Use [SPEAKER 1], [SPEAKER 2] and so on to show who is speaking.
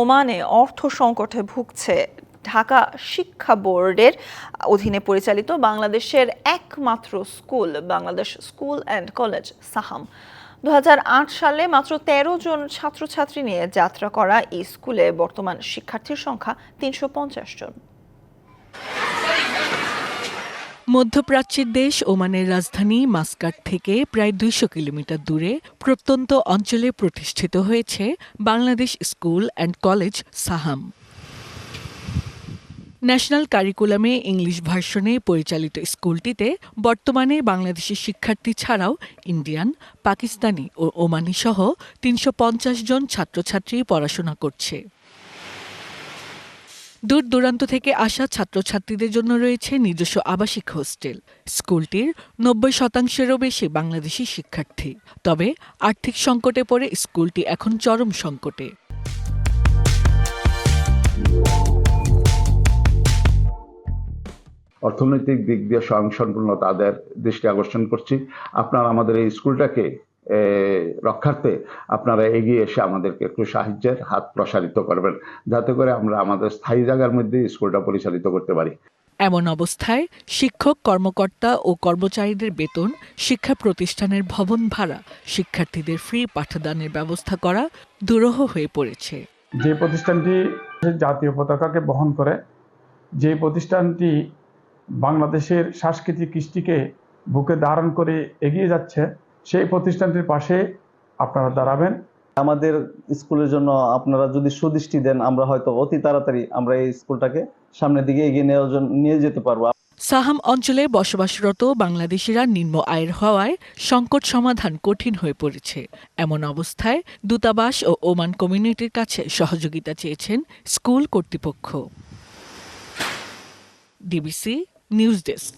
[SPEAKER 1] ওমানে অর্থ সংকটে ভুগছে ঢাকা শিক্ষা বোর্ডের অধীনে পরিচালিত বাংলাদেশের একমাত্র school, Bangladesh school and college, Saham. দু হাজার আট সালে মাত্র ১৩ জন ছাত্রছাত্রী নিয়ে যাত্রা করা এই স্কুলে বর্তমান শিক্ষার্থীর সংখ্যা তিনশো পঞ্চাশ জন।
[SPEAKER 2] মধ্যপ্রাচ্যের দেশ ওমানের রাজধানী মাস্কাট থেকে প্রায় দুইশো কিলোমিটার দূরে প্রত্যন্ত অঞ্চলে প্রতিষ্ঠিত হয়েছে Bangladesh school and college Saham. National কারিকুলামে English ভার্সনে পরিচালিত স্কুলটিতে বর্তমানে বাংলাদেশের শিক্ষার্থী ছাড়াও ইন্ডিয়ান, পাকিস্তানি ও ওমানি সহ তিনশো পঞ্চাশ জন ছাত্রছাত্রী পড়াশোনা করছে। দূর দূরান্ত থেকে আসা ছাত্রছাত্রীদের জন্য রয়েছে নিজস্ব আবাসিক হোস্টেল। স্কুলটির নব্বই শতাংশেরও বেশি বাংলাদেশি শিক্ষার্থী। তবে আর্থিক সংকটে পড়ে স্কুলটি এখন চরম সংকটে।
[SPEAKER 3] অর্থনৈতিক দিক দিয়ে স্বয়ংসম্পূর্ণ তাদের দৃষ্টি আকর্ষণ করছি। আপনারা আমাদের এই স্কুলটাকে রক্ষার্থে আপনারা এগিয়ে এসে আমাদেরকে একটু সাহায্যের হাত প্রসারিত করবেন। যাতে করে আমরা আমাদের স্থায়ী জায়গার মধ্যে স্কুলটা পরিচালিত করতে পারি।
[SPEAKER 2] এমন অবস্থায় শিক্ষক কর্মকর্তা ও কর্মচারীদের বেতন শিক্ষা প্রতিষ্ঠানের ভবন ভাড়া শিক্ষার্থীদের ফ্রি পাঠদানের ব্যবস্থা করা দুরূহ হয়ে পড়েছে।
[SPEAKER 4] যে প্রতিষ্ঠানটি জাতীয় পতাকাকে বহন করে যে প্রতিষ্ঠানটি বাংলাদেশের সাংস্কৃতিক কৃষ্টিকে বুকে ধারণ করে এগিয়ে যাচ্ছে সেই প্রতিষ্ঠানটির পাশে আপনারা দাঁড়াবেন।
[SPEAKER 5] আমাদের স্কুলের জন্য আপনারা যদি সুদৃষ্টি দেন আমরা হয়তো অতি তাড়াতাড়ি আমরা এই স্কুলটাকে সামনের দিকে এগিয়ে নেওয়ার জন্য নিয়ে যেতে পারব।
[SPEAKER 2] সাহাম অঞ্চলে বসবাসরত বাংলাদেশিরা নিম্ন আয়ের হওয়ায় সংকট সমাধান কঠিন হয়ে পড়েছে। এমন অবস্থায় দূতাবাস ও ওমান কমিউনিটির কাছে সহযোগিতা চেয়েছেন স্কুল কর্তৃপক্ষ। DBC news desk.